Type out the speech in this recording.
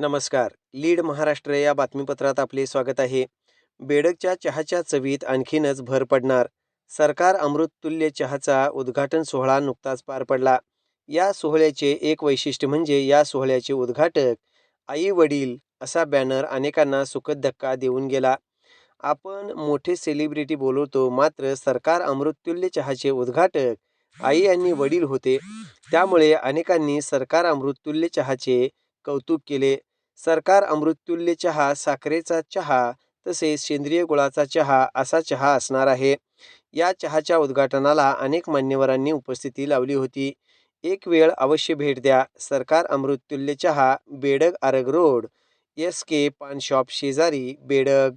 नमस्कार. लीड महाराष्ट्र या बातमीपत्रात आपले स्वागत आहे. बेडकच्या चहाच्या चवीत आणखीनच भर पडणार. सरकार अमृततुल्य चहाचा उद्घाटन सोहळा नुकताच पार पडला. या सोहळ्याचे एक वैशिष्ट्य म्हणजे या सोहळ्याचे उद्घाटक आई वडील असा बॅनर अनेकांना सुखद धक्का देऊन गेला. आपण मोठे सेलिब्रिटी बोलवतो मात्र सरकार अमृततुल्य चहाचे उद्घाटक आई आणि वडील होते. त्यामुळे अनेकांनी सरकार अमृततुल्य चहाचे कौतुक केले. सरकार अमृततुल्य चहा साखरेचा चहा तसेच सेंद्रिय गुळाचा चहा असा चहा असणार आहे. या चहाच्या उद्घाटनाला अनेक मान्यवरांनी उपस्थिती लावली होती. एक वेळ अवश्य भेट द्या. सरकार अमृततुल्य चहा Bedag Arag road S K paan shop शेजारी बेडग